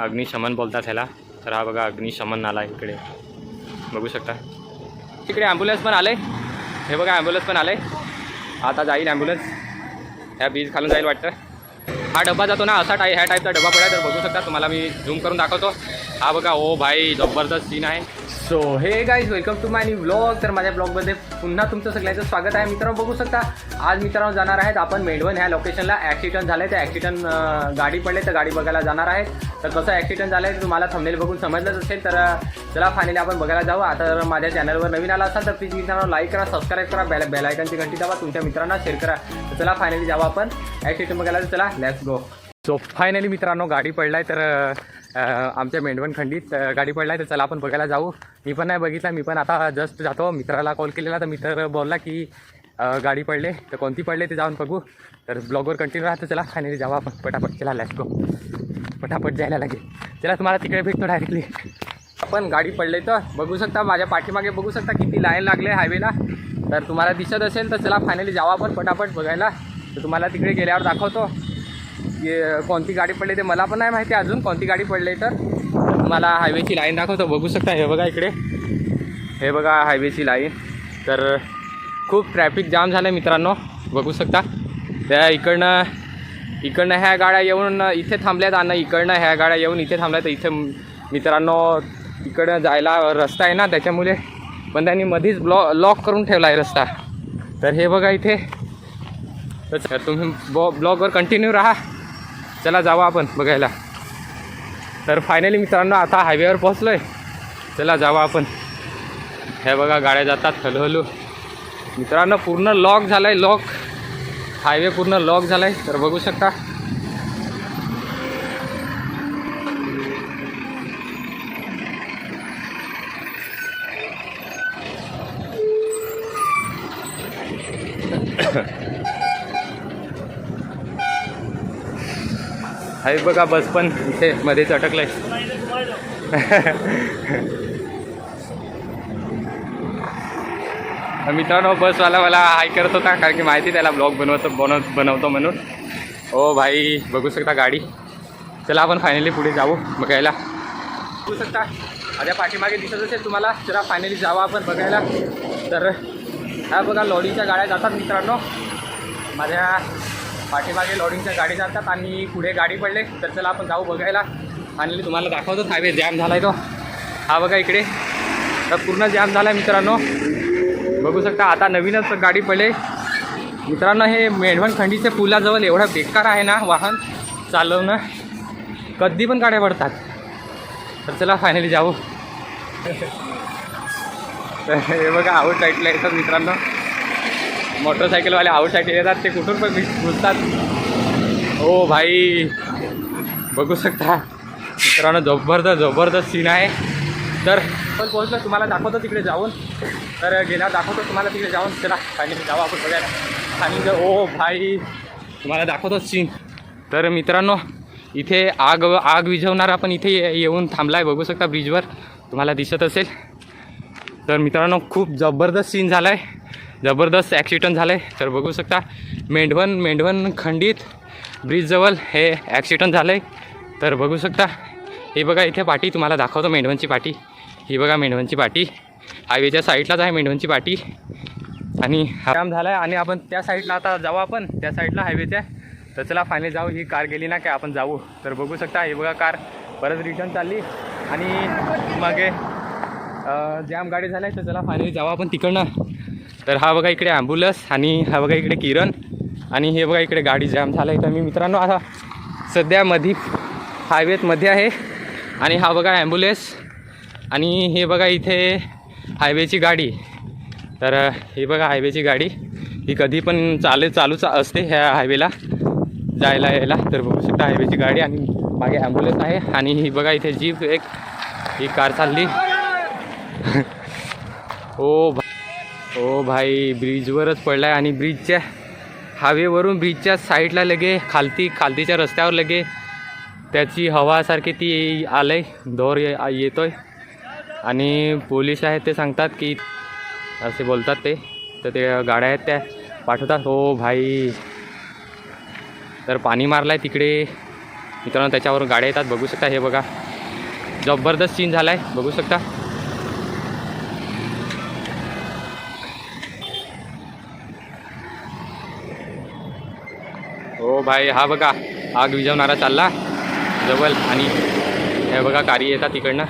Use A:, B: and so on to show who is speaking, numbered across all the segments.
A: अग्निशमन बोलतात ह्याला. तर हा बघा अग्निशमन नाला आहे इकडे. बघू शकता. इकडे ॲम्ब्युलन्स पण आलं आहे हे बघा ॲम्ब्युलन्स पण आलं आहे आता जाईल ॲम्ब्युलन्स ह्या बीज खालून जाईल वाटतं. हा डबा जातो ना असा टाई ह्या टाईपचा डबा पडला तर बघू शकता. तुम्हाला मी झूम करून दाखवतो. हा बघा ओ भाई जबरदस्त सीन आहे. So hey guys welcome to my new blog तर माझ्या ब्लॉगमध्ये पुन्हा तुमचं सगळ्यांचं स्वागत आहे. मित्रांनो बघू शकता आज मित्रांनो जाणार आहेत आपण मेढवन ह्या लोकेशनला ॲक्सिडंट झालं तर ॲक्सिडंट गाडी पडले तर गाडी बघायला जाणार आहेत. तर कसं ॲक्सिडंट झालं आहे तुम्हाला थंबनेल बघून समजलंच असेल. तर चला फायनली आपण बघायला जाऊ. आता जर माझ्या चॅनलवर नवीन आला असाल तर प्लीज मित्रांनो लाईक करा सबस्क्राईब करा बेल बेलायकनची घंटी दाबा तुमच्या मित्रांना शेअर करा. तर चला फायनली जाऊ आपण. ॲक्सिडेंट बघायला तर चला लेट्स गो सो फायनली मित्रांनो गाडी पडलाय तर आमच्या मेंढवण खंडीत गाडी पडलाय तर चला आपण बघायला जाऊ. मी पण नाही बघितला मी पण आता जस्ट जातो. मित्राला कॉल केलेला तर मित्र बोलला की गाडी पडले. तर कोणती पडले ते जाऊन बघू. तर ब्लॉगवर कंटिन्यू राहतं. चला फायनली जाऊ आपण. पटापट चला लॅस गो पटापट जायला लागेल. चला तुम्हाला तिकडे भेटतो डायरेक्टली आपण गाडी पडले तर बघू शकता माझ्या पाठीमागे बघू शकता किती लाईन लागले हायवेला तर तुम्हाला दिसत असेल तर चला फायनली जाऊ आपण. पटापट बघायला. तर तुम्हाला तिकडे गेल्यावर दाखवतो. ये कोणती गाडी पडली ते मला पण नाही माहिती अजून. कोणती गाडी पडली तर? मला हायवेची लाईन दाखवतो बघू शकता. हे बघा इकडे. हे बघा हायवेची लाईन तर खूप ट्रॅफिक जाम झालं मित्रांनो. बघू शकता. त्या इकडनं इकडनं ह्या गाड्या येऊन इथे थांबल्यात आणि इकडनं ह्या गाड्या येऊन इथे थांबल्या तर इथे मित्रांनो इकडं जायला रस्ता आहे ना त्याच्यामुळे पण त्यांनी मध्येच ब्लॉ लॉक करून ठेवला आहे रस्ता. तर हे बघा इथे. तर तुम्ही बॉ ब्लॉगवर कंटिन्यू राहा. चला जावा आपण बघायला. तर फायनली मित्रांनो आता हायवेवर पोहोचलो आहे चला जावा आपण. हे बघा गाड्या जातात हळूहळू. मित्रांनो पूर्ण लॉक झाला आहे लॉक हायवे पूर्ण लॉक झाला आहे तर बघू शकता. आहे बघा बस पण इथे मध्येच अटकलंय. मित्रांनो बसवाला मला हाय करत होता कारण की माहिती त्याला ब्लॉग बनवतो बनव बनवतो म्हणून. ओ भाई बघू शकता गाडी. चला आपण फायनली पुढे जाऊ बघायला. बघू शकता माझ्या पाठीमागे दिसत असेल तुम्हाला चला फायनली जावं आपण बघायला. तर हा बघा लॉडीच्या गाड्या जातात मित्रांनो. माझ्या पाठीमागे लॉडिंगच्या गाडी जातात आणि पुढे गाडी पडले तर चला आपण जाऊ बघायला. फायनली तुम्हाला दाखवतो हायवे जॅम झाला आहे तो. हा बघा इकडे. तर पूर्ण जॅम झाला आहे मित्रांनो. बघू शकता आता नवीनच गाडी पडले. मित्रांनो हे मेढवण खंडीच्या पुलाजवळ एवढं बेकार आहे ना वाहन चालवणं. कधी पण गाड्या पडतात. तर चला फायनली जाऊ. हे बघा आऊट टाईटला येतात मित्रांनो. मोटरसायकलवाले आऊट येतात ते कुठून पण घुसतात ओ हो भाई बघू शकता. मित्रांनो जबरदस्त जबरदस्त सीन आहे. तर पण पोहोचलं तुम्हाला दाखवतो तिकडे जाऊन. तर गेल्यावर दाखवतो तुम्हाला तिकडे जाऊन. चला फायनली जाऊ आपण बघायला आणि जर ओ भाई तुम्हाला दाखवतो सीन तर मित्रांनो इथे आग आग विझवणार आपण इथे ये- येऊन थांबला आहे बघू शकता ब्रिजवर तुम्हाला दिसत असेल. तर मित्रांनो खूप जबरदस्त सीन झाला आहे जबरदस्त ॲक्सिडंट झालं आहे तर बघू शकता मेंढवण मेंढवण खंडित ब्रिजजवळ हे ॲक्सिडंट झालं आहे तर बघू शकता हे बघा इथे पाटी तुम्हाला दाखवतो मेंढवणची पाटी. ही बघा मेंढवणची पाटी. हायवेच्या साईडलाच आहे मेंढवणची पाटी. आणि आराम झाला आहे आणि आपण त्या साईडला आता जाऊ आपण. त्या साईडला हायवेच्या. तर चला फायनली जाऊ. ही कार गेली ना काय आपण जाऊ. तर बघू शकता हे बघा कार परत रिटर्न चालली. आणि मागे जॅम गाडी झाली तर चला फायनली जाऊ आपण तिकडनं. तर हा बघा इकडे ॲम्ब्युलन्स आणि हा बघा इकडे किरण आणि हे बघा इकडे गाडी जॅम झालं आहे. तर मी मित्रांनो आता सध्या मधी हायवेतमध्ये आहे आणि हा बघा ॲम्ब्युलन्स आणि हे बघा इथे हायवेची गाडी. तर हे बघा हायवेची गाडी. ही कधी पण चाले चालूच असते ह्या हायवेला जायला यायला. तर बघू शकता हायवेची गाडी आणि मागे ॲम्ब्युलन्स आहे. आणि ही बघा इथे जीप एक ही कार चालली. ओ ओ भाई ब्रिजवरच पडला आहे आणि ब्रिजच्या हायवेवरून ब्रिजच्या साईडला लगे खालती खालतीच्या रस्त्यावर लगे. त्याची हवासारखी ती आलं आहे दौर ये येतो आहे आणि पोलीस आहेत ते सांगतात की असे बोलतात ते. तर ते गाड्या आहेत त्या पाठवतात. हो भाई तर पाणी मारलं आहे तिकडे. मित्रांनो त्याच्यावर गाड्या येतात बघू शकता. हे बघा जबरदस्त सीन झाला आहे बघू शकता. भाई हा बघा आग विझवणारा चालला. जवळ आणि हे बघा कारी येतात तिकडनं.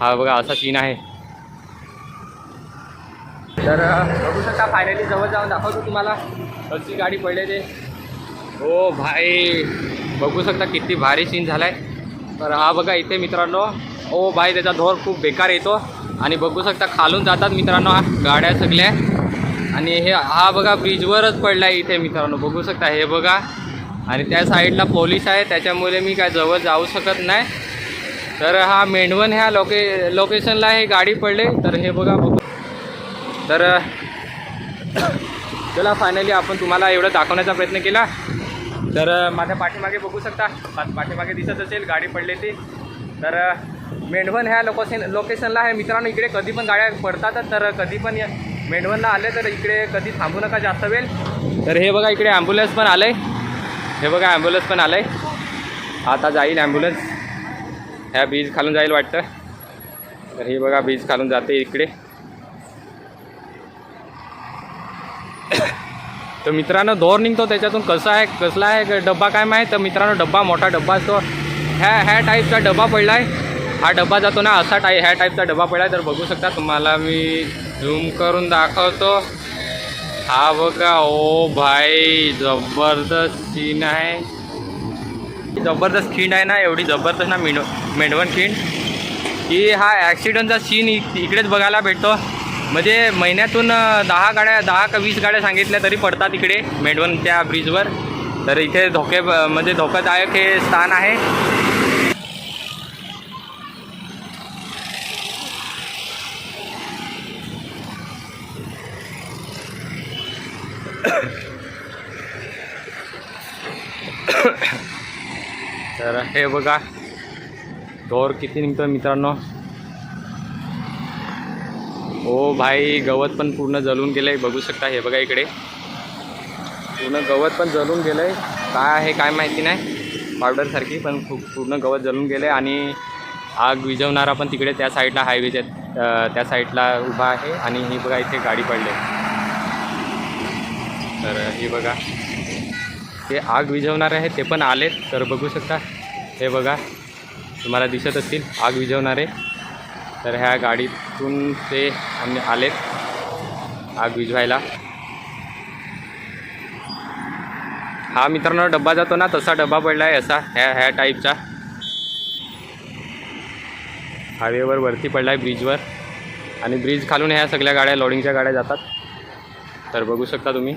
A: हा बघा असा सीन आहे. तर बघू शकता फायनली जवळ जाऊन दाखवतो तुम्हाला. कशी गाडी पडले ते. हो भाई बघू शकता किती भारी सीन झाला आहे तर हा बघा इथे मित्रांनो. ओ भाई त्याचा धोर खूप बेकार येतो. आणि बघू शकता खालून जातात मित्रांनो गाड्या सगळ्या. आणि हे हा बघा ब्रिजवरच पडला आहे इथे मित्रांनो. बघू शकता हे बघा. आणि त्या साईडला पोलीस आहे त्याच्यामुळे मी काय जवळ जाऊ शकत नाही. तर हा मेंढवण ह्या लोके लोकेशनला हे गाडी पडले. तर हे बघा बघू. तर चला फायनली आपण तुम्हाला एवढं दाखवण्याचा प्रयत्न केला. तर माझ्या पाठीमागे बघू शकता. पाठीमागे दिसत असेल गाडी पडली ती. तर मेंढवण ह्या लोकेशन लोकेशनला आहे. मित्रांनो इकडे कधी पण गाड्या पडतातच तर कधी पण या- मेंढवणला आले तर इकडे कधी थांबू नका जास्त वेळ. तर हे बघा इकडे ॲम्ब्युलन्स पण आलं आहे हे बघा ॲम्ब्युलन्स पण आलं आहे आता जाईल ॲम्ब्युलन्स ह्या बीज खालून जाईल वाटतं. तर हे बघा बीज खालून जाते इकडे. तर मित्रांनो दोर निघतो त्याच्यातून. कसं आहे कसला आहे डब्बा काय माहीत? तर मित्रांनो डब्बा मोठा डब्बा असतो. ह्या ह्या टाईपचा डब्बा पडला आहे हा डब्बा जातो ना असा टाई ह्या टाईपचा डब्बा पडला आहे तर बघू शकता तुम्हाला मी झूम करून दाखवतो. हा बघा ओ भाई जबरदस्त सीन आहे. जबरदस्त खिंड आहे ना एवढी जबरदस्त ना मेंढ मेंढवण खिंड. की हा ॲक्सिडेंटचा सीन इकडेच बघायला भेटतो. म्हणजे महिन्यातून दहा गाड्या दहा का वीस गाड्या सांगितल्या तरी पडतात इकडे मेंढवण त्या ब्रिजवर तर इथे धोके म्हणजे धोकादायक हे स्थान आहे. तर हे बघा. धोर किती निघतो मित्रांनो. हो भाई गवत पण पूर्ण जळून गेलं आहे बघू शकता हे बघा इकडे. पूर्ण गवत पण जळून गेलं आहे काय आहे काय माहिती नाही. पावडरसारखी पण खूप पूर्ण गवत जळून गेलं आहे आणि आग विझवणारा पण तिकडे त्या साईडला हायवेच्या त्या साईडला उभा आहे आणि ही बघा इथे गाडी पडली तर ही बघा. ते आग विझवणारे आहेत ते पण आलेत. तर बघू शकता. हे बघा तुम्हाला दिसत असतील आग विझवणारे. तर ह्या गाडीतून ते आम्ही आलेत आग विझवायला. हा मित्रांनो डब्बा जातो ना तसा डब्बा पडला आहे असा ह्या ह्या टाईपचा हायवेवर वरती पडला आहे ब्रिजवर. आणि ब्रिज खालून ह्या सगळ्या गाड्या लोडिंगच्या गाड्या जातात. तर बघू शकता तुम्ही.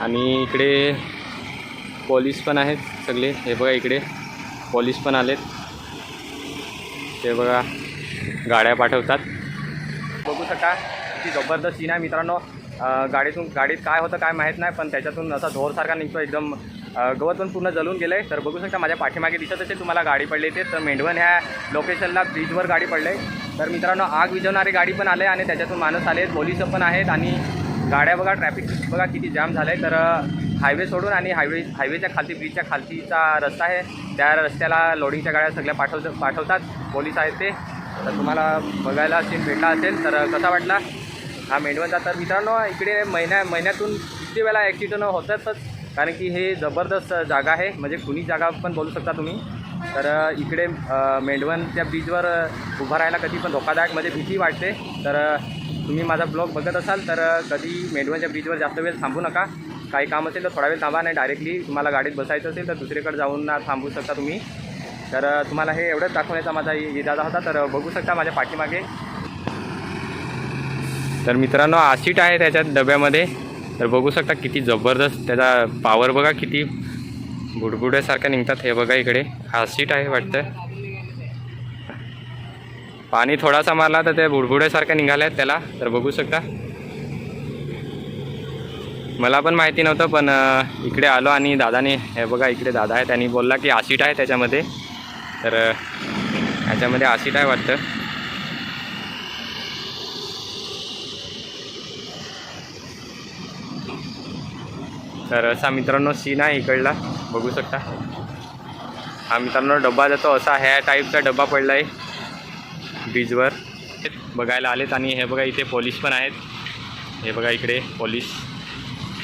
A: आणि इकडे पोलीस पण आहेत सगळे. हे बघा इकडे. पॉलिश पण आलेत. ते बघा गाड्या पाठवतात. बघू शकता की जबरदस्त सीन आहे मित्रांनो. गाडीतून गाडीत काय होतं काय माहीत नाही पण त्याच्यातून असा धोरसारखा निघतो एकदम. गवत पण पूर्ण जळून गेलं आहे तर बघू शकता माझ्या पाठीमागे दिसत असेल तुम्हाला गाडी पडली ते तर मेंढवण ह्या लोकेशनला ब्रिजवर गाडी पडली तर मित्रांनो आग विझवणारी गाडी पण आले आणि त्याच्यातून माणूस आले पोलीस पण आहेत आणि गाड्या बघा ट्रॅफिक बघा किती जाम झालं आहे तर हायवे सोडून आणि हायवे हायवेच्या खालती ब्रिजच्या खालतीचा रस्ता आहे. त्या रस्त्याला लोडिंगच्या गाड्या सगळ्या पाठवत पाठवतात. पोलीस आहेत ते. तर तुम्हाला बघायला सीन भेटला असेल तर कसा वाटला? हा मेंढवणचा तर मित्रांनो इकडे महिन्या महिन्यातून किती वेळा ॲक्सिडंट होतातच कारण की हे जबरदस्त जागा आहे. म्हणजे कुणी जागा पण बोलू शकता तुम्ही. तर इकडे अ, त्या ब्रिजवर उभं राहायला कधी पण धोकादायक म्हणजे भीती वाटते. तर तुम्ही माझा ब्लॉग बघत असाल तर कधी मेंढवणच्या ब्रिजवर जास्त वेळ थांबू नका. काही काम असेल तर थोडा वेळ थांबा नाही डायरेक्टली तुम्हाला गाडीत बसायचं असेल तर दुसरीकडे जाऊन ना थांबू शकता तुम्ही. तर तुम्हाला हे एवढंच दाखवण्याचा माझा इ- इरादा होता. तर बघू शकता माझ्या पाठीमागे. तर मित्रांनो आशीट आहे त्याच्यात डब्यामध्ये. तर बघू शकता किती जबरदस्त त्याचा पावर बघा किती बुडबुड्यासारखा निघतात हे बघा इकडे. हा आहे वाटतं. पाणी थोडासा मारला तर ते बुडबुड्यासारखं निघाले आहेत त्याला. तर बघू शकता. मला पण माहिती नव्हतं पण इकडे आलो आणि दादाने हे बघा इकडे दादा आहे त्यांनी बोलला की आसिट आहे त्याच्यामध्ये. तर ह्याच्यामध्ये आसिट आहे वाटतं. तर असा मित्रांनो सीन आहे इकडला. बघू शकता. हा मित्रांनो डब्बा जातो असा ह्या टाईपचा डब्बा पडला आहे ब्रिजवर बघायला आलेत आणि हे बघा इथे पोलीस पण आहेत. हे बघा इकडे पोलीस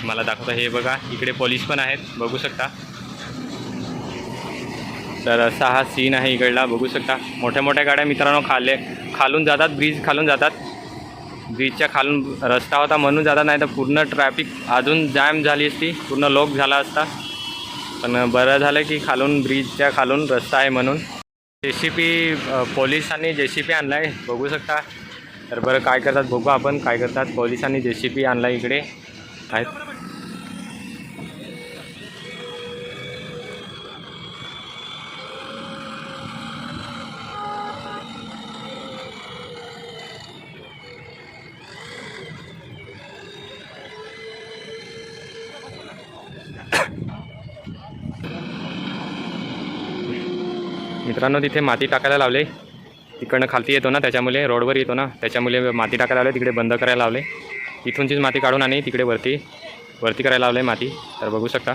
A: मला दाखवता हे बघा इकडे पोलीस पण आहेत. बघू शकता. तर असा हा सीन आहे इकडला. बघू शकता. मोठ्या मोठ्या गाड्या मित्रांनो खाले खालून जातात ब्रिज खालून जातात. ब्रिजच्या खालून रस्ता होता म्हणून जातात नाही तर पूर्ण ट्रॅफिक अजून जॅम झाली असती. पूर्ण लोक झाला असता. पण बरं झालं की खालून ब्रिजच्या खालून रस्ता आहे म्हणून. जे सी पी पोलिसांनी जे सी पी आणला आहे बघू शकता. तर बरं काय करतात बघू आपण काय करतात? पोलिसांनी जे सी पी आणला इकडे. आहेत. मित्रांनो तिथे माती टाकायला लावले. तिकडनं खालती येतो ना त्याच्यामुळे रोडवर येतो ना त्याच्यामुळे माती टाकायला लावले तिकडे बंद करायला लावले. इथूनचीच माती काढून आणि तिकडे वरती वरती करायला लावले माती. तर बघू शकता.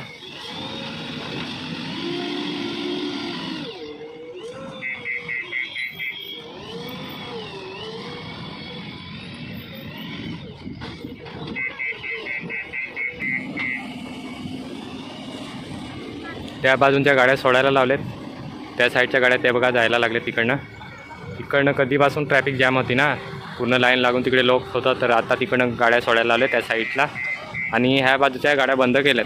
A: त्या बाजूंच्या गाड्या सोडायला लावलेत त्या साईडच्या गाड्या त्या बघा जायला लागल्या तिकडनं. तिकडनं कधीपासून ट्रॅफिक जाम होती ना पूर्ण लाईन लागून तिकडे लोक होतं तर आता तिकडनं गाड्या सोडायला आल्या त्या साईडला. आणि ह्या बाजूच्या गाड्या बंद केल्यात.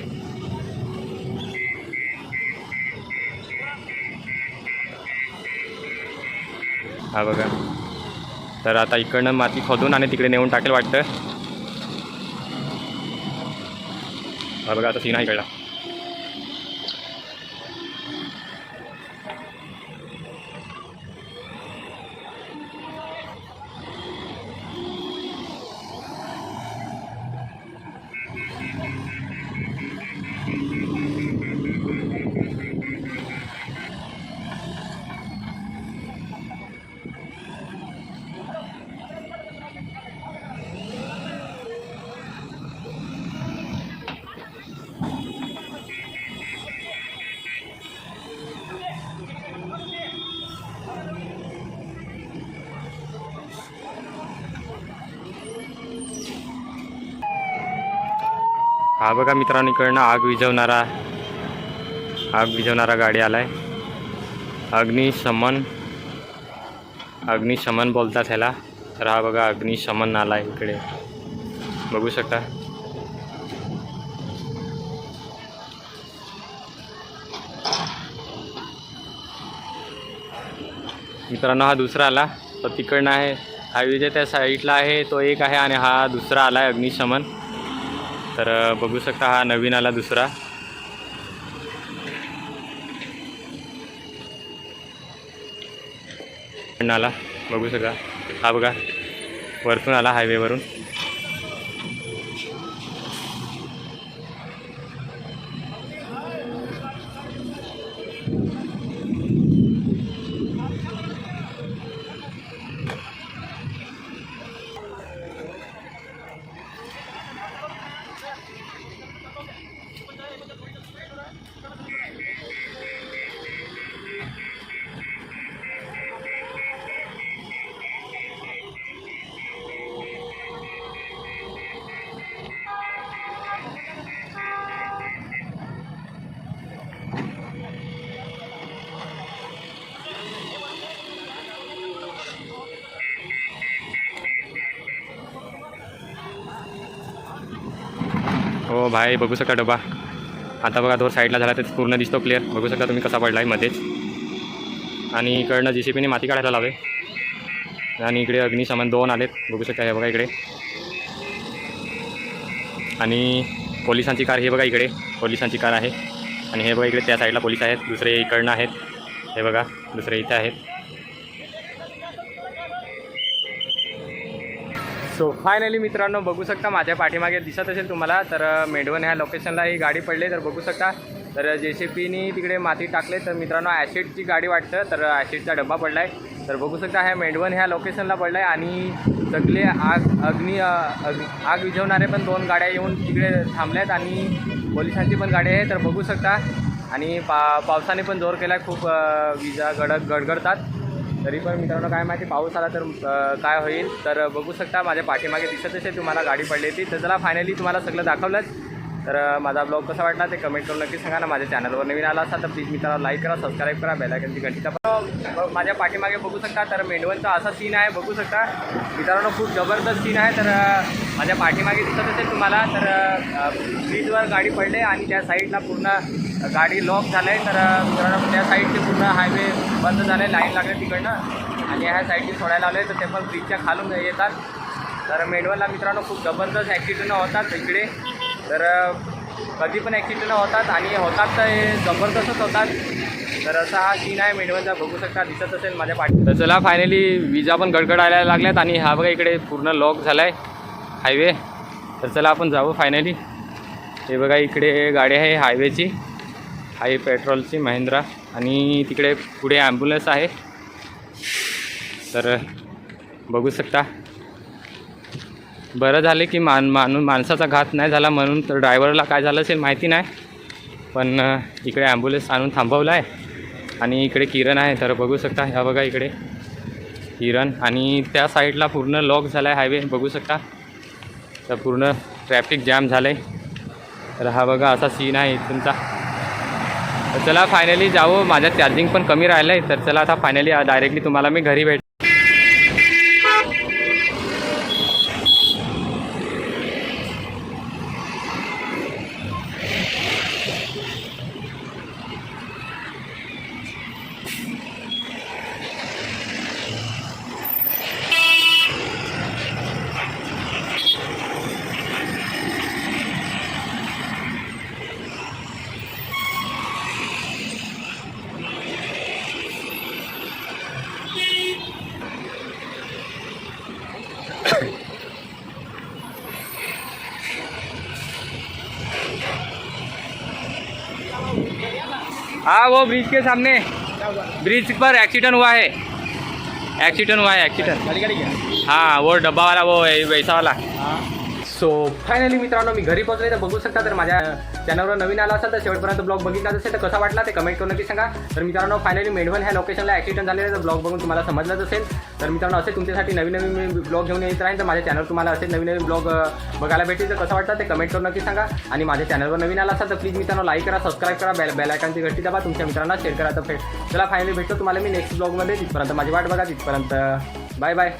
A: हा बघा. तर आता इकडनं माती खोदून आणि तिकडे नेऊन टाकेल वाटतं. हा बघा आता सीन आहे इकडला. हा बघा मित्रांनो इकडनं आग विझवणारा आग विझवणारा गाडी आलाय. अग्निशमन अग्निशमन बोलतात ह्याला. तर हा बघा अग्निशमन आला आहे इकडे. बघू शकता. मित्रांनो हा दुसरा आला. तो तिकडनं आहे. हायवेच्या त्या साईडला आहे तो एक आहे आणि हा दुसरा आला आहे अग्निशमन तर बघू शकता हा नवीन आला दुसरा. आला बघू शकता. हा बघा वरतून आला हायवेवरून भाई बघू शकता डबा. आता बघा दोर साईडला झाला तर पूर्ण दिसतो क्लिअर बघू शकता तुम्ही कसा पडला आहे मध्येच. आणि इकडनं जी सी पीने माती काढायला लावे आणि इकडे अग्निशमन दोन आलेत. बघू शकता हे बघा इकडे. आणि पोलिसांची कार हे बघा इकडे. पोलिसांची कार आहे. आणि हे बघा इकडे त्या साईडला पोलीस आहेत. दुसरे इकडनं आहेत. हे बघा दुसरे इथे आहेत. सो फायनली मित्रांनो बघू शकता माझ्या पाठीमागे दिसत असेल तुम्हाला तर मेडवन ह्या लोकेशनला ही गाडी पडली तर बघू शकता. तर जे सी पीनी तिकडे माती टाकले तर मित्रांनो ॲसिडची गाडी वाटतं तर ॲसिडचा डब्बा पडला आहे तर बघू शकता ह्या मेडवन ह्या लोकेशनला पडला आहे आणि सगळे आग अग्नी अग आग विझवणारे पण दोन गाड्या येऊन तिकडे थांबल्या आहेत आणि पोलिसांची पण गाडी आहे तर बघू शकता. आणि पा पावसाने पण जोर केला आहे खूप विजा गडग गडगडतात. तरी पण मित्रांनो काय माहिती पाऊस आला तर काय होईल? तर बघू शकता माझ्या पाठीमागे दिसत असेल तुम्हाला गाडी पडली होती. तर चला फायनली तुम्हाला सगळं दाखवलंच. तर माझा ब्लॉग कसा वाटला ते कमेंट करून नक्की सांगा ना. माझ्या चॅनलवर नवीन आला असा तर प्लीज त्याला लाईक करा सबस्क्राईब करा बेलायकनची घंटी दाबा. माझ्या पाठीमागे बघू शकता तर मेंढवनचा असा सीन आहे बघू शकता. मित्रांनो खूप जबरदस्त सीन आहे. तर माझ्या पाठीमागे दिसत असेल तुम्हाला तर ब्रिजवर गाडी पडले आणि त्या साईडला पूर्ण गाडी लॉक झालं आहे तर मित्रांनो त्या साईडची पूर्ण हायवे बंद झाले लाईन लागले तिकडनं. आणि ह्या साईडची सोडायला आले तर ते पण ब्रिजच्या खालून येतात. तर मेडवलला मित्रांनो खूप जबरदस्त ॲक्सिडेंट होतात इकडे. तर कधी पण ॲक्सिडेंट होतात आणि होतात तर हे जबरदस्तच होतात. तर असा हा सीन आहे मेडवलचा बघू शकता दिसत असेल माझ्या पाठी तर चला फायनली विजा पण गडगडायला लागल्यात आणि हा बघा इकडे पूर्ण लॉक झाला आहे हायवे तर चला आपण जाऊ फायनली हे बघा इकडे गाडी आहे हायवेची हाय पेट्रोलची महिंद्रा आणि तिकडे पुढे ॲम्ब्युलन्स आहे. तर बघू शकता. बरं झालं की मान माणूस माणसाचा घात नाही झाला म्हणून तर ड्रायव्हरला काय झालं असेल माहिती नाही. पण इकडे ॲम्ब्युलन्स आणून थांबवला आहे. आणि इकडे किरण आहे. तर बघू शकता ह्या बघा इकडे. किरण आणि त्या साईडला पूर्ण लॉक झाला आहे हायवे. बघू शकता. तर पूर्ण ट्रॅफिक जॅम झालं आहे तर हा बघा असा सीन आहे इथूनचा. तर चला फायनली जाऊ. माझ्यात चार्जिंग पण कमी राहिलं आहे तर चला आता फायनली डायरेक्टली तुम्हाला मी घरी भेट हाँ वो ब्रिज के सामने। ब्रिज पर एक्सीडेंट हुआ है। एक्सीडेंट हुआ है एक्सीडेंट हाँ वो डब्बा वाला वो वैसा वाला। सो फायनली मित्रांनो मी घरी पोहोचले तर बघू शकता तर माझ्या चॅनलवर नवीन आला असेल तर शेवटपर्यंत ब्लॉग बघितला असेल तर कसा वाटला ते कमेंट करून नक्की सांगा. तर मित्रांनो फायनली मेडवन ह्या लोकेशनला ॲक्सिडेंट झालेला तर ब्लॉग बघून तुम्हाला समजलंच असेल. तर मित्रांनो असे तुमच्यासाठी नवीन नवीन मी ब्लॉग घेऊन येत राहील तर माझ्या चॅनल तुम्हाला असे नवीन नवीन ब्लॉग बघायला भेटेल तर कसं वाटतं ते कमेंट करून नक्की सांगा. आणि माझ्या चॅनलवर नवीन आला असाल तर प्लीज मित्रांनो लाईक करा सबस्क्राईब करा बेल बेलायकांची घट्टी दाबा तुमच्या मित्रांना शेअर करा. तर चला फायनली भेटतो तुम्हाला मी नेक्स्ट ब्लॉगमध्ये तिथपर्यंत माझी वाट बघा तिथपर्यंत बाय बाय